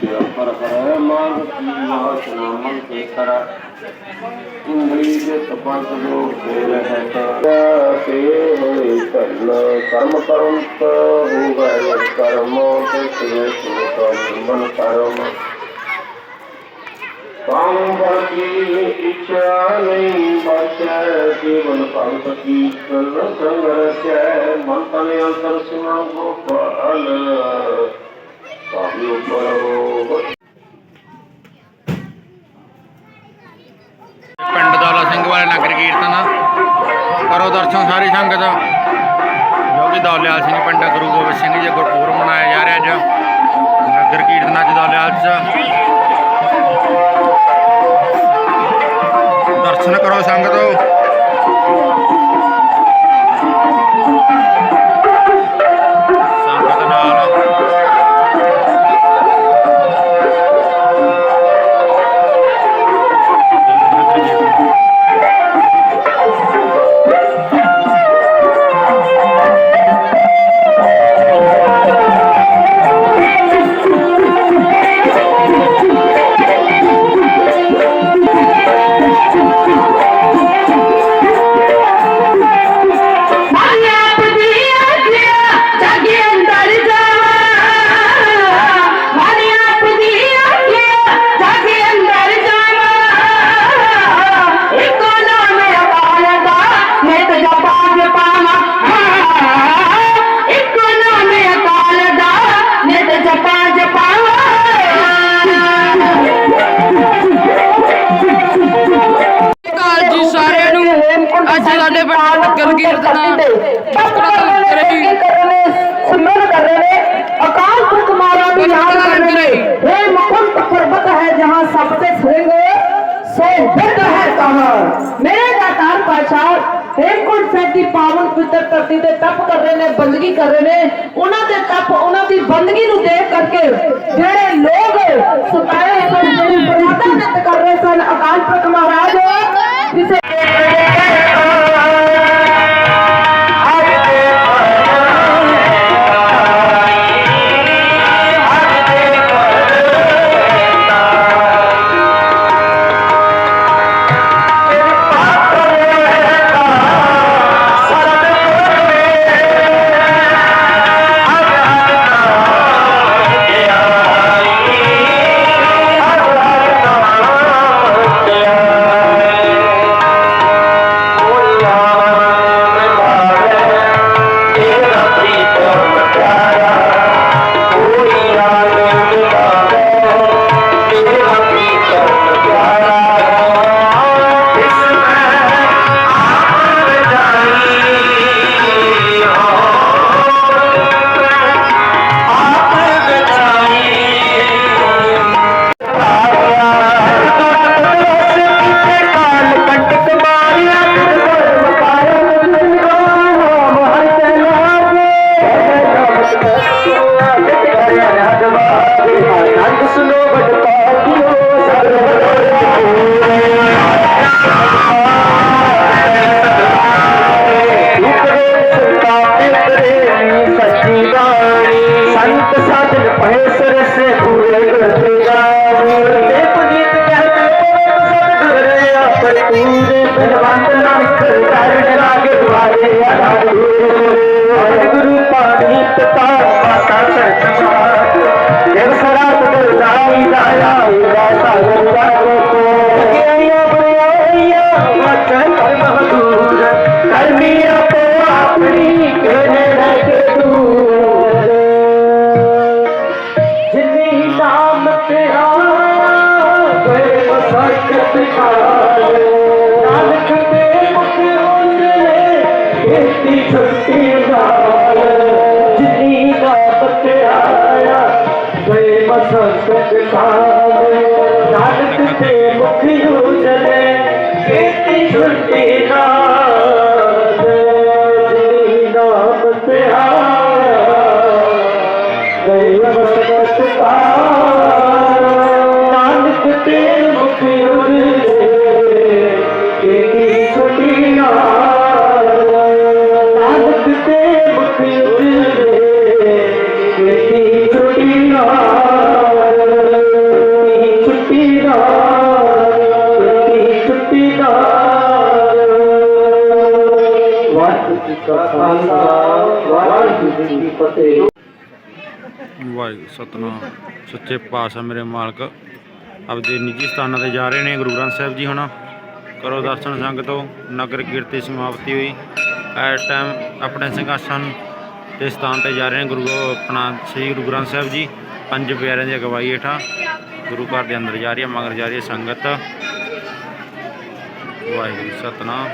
ਕਿਆ ਪਰ ਹਰੈ ਮਾਨ ਕੀ ਆਸਨਾ ਮਨ ਕੇ ਕਰ ਇੰਦਰੀ ਦੇ ਤਪੰਤ ਲੋਕ ਦੇ ਰਹਿ ਤੇ। ਹੋਏ ਕਰਮ ਕਰਮ ਕਰੰਤ ਹੋ ਗਏ ਕਰਮ, ਤੇ ਸੇ ਸੋ ਮਨ ਕਰਮ। ਕਾਮ ਕੀ ਇੱਛਾ ਨਹੀਂ ਬਚੈ ਜੀਵਨ ਪੰਥ ਕੀ ਸਨ ਸੰਗਰਚੈ ਮਨ ਤਨ ਅੰਤਰ ਸਿਮਾ ਗੋਪਾਲ ਸਾਹਿਬ ਪਿੰਡ ਦੌਲਾ ਸਿੰਘ ਵਾਲੇ ਨਗਰ ਕੀਰਤਨ ਕਰੋ ਦਰਸ਼ਨ ਸਾਰੀ ਸੰਗਤ। ਜੋ ਕਿ ਦੌਲਿਆਲ ਸਿੰਘ ਪਿੰਡ ਗੁਰੂ ਗੋਬਿੰਦ ਸਿੰਘ ਜੀ ਗੁਰਪੁਰਬ ਮਨਾਇਆ ਜਾ ਰਿਹਾ ਅੱਜ। ਨਗਰ ਕੀਰਤਨ ਅੱਜ ਦੌਲਿਆਲ ਚ। ਅੱਜ ਸਾਡੇ ਪਿੰਡ ਨਗਰ ਕੀਰਤਨ ਰਹੀ ਸਿਮਰਨ ਕਰ ਰਹੇ ਨੇ। ਅਕਾਲ ਪੁਰਖ ਮਹਾਰਾਜ ਨੂੰ ਯਾਦ ਕਰ ਰਹੇ ਨੇ। ਇਹ ਮੁਕੰਦ ਪਰਬਤ ਹੈ ਜਹਾਂ ਸਭ ਤੇ ਸਿੰਘ ਸੋ ਬਿਰਧ ਹੈ ਕਹਾਂ ਮੇਰੇ ਦਾਤਾਰ ਪਾਸ਼ਾ ਹੇਮਕੁੰਟ ਸਾਹਿਬ ਦੀ ਪਾਵਨ ਪਵਿੱਤਰ ਧਰਤੀ ਤੇ ਤਪ ਕਰ ਰਹੇ ਨੇ ਬੰਦਗੀ ਕਰ ਰਹੇ ਨੇ। ਉਹਨਾਂ ਦੇ ਤਪ ਉਹਨਾਂ ਦੀ ਬੰਦਗੀ ਨੂੰ ਦੇਖ ਕਰਕੇ ਜਿਹੜੇ ਲੋਕ ਸਤਾਏ ਸਨ ਜਿਹੜੀ ਬਰਾਦਾ ਨਿਤ ਕਰ ਰਹੇ ਸੰਤ ਸਾਧਨ ਪਏ ਸਰਸ ਪੂਰੇ ਨਾਨਕ ਦੇ ਮੁਖ ਉਜਲੇ ਕੀਤੀ ਛੁੱਟੀ ਨਾਲ ਵਾਹਿਗੁਰੂ, ਸਤਨਾਮ। ਸੱਚੇ ਪਾਤਸ਼ਾਹ ਮੇਰੇ ਮਾਲਕ, ਆਪਦੇ ਨਿੱਜੀ ਸਥਾਨਾਂ ਤੇ ਜਾ ਰਹੇ ਨੇ, ਗੁਰੂ ਗ੍ਰੰਥ ਸਾਹਿਬ ਜੀ ਹੁਣ ਕਰੋ ਦਰਸ਼ਨ ਸੰਗ ਤੋਂ, ਨਗਰ ਕੀਰਤੀ ਸਮਾਪਤੀ ਹੋਈ। ਐ ਟਾਈਮ ਆਪਣੇ ਸਿੰਘਾਸਨ ਤੇ ਸਥਾਨ ਤੇ ਜਾ ਰਹੇ ਨੇ ਗੁਰੂ, ਆਪਣਾ ਸ੍ਰੀ ਗੁਰੂ ਗ੍ਰੰਥ ਸਾਹਿਬ ਜੀ, ਪੰਜ ਪਿਆਰਿਆਂ ਦੀ ਅਗਵਾਈ ਹੇਠਾਂ। ਗੁਰੂ ਘਰ ਦੇ ਅੰਦਰ ਜਾ ਰਹੀ ਹੈ, ਮਗਰ ਜਾ ਰਹੀ ਹੈ ਸੰਗਤ। ਵਾਹਿਗੁਰੂ ਸਤਨਾਮ।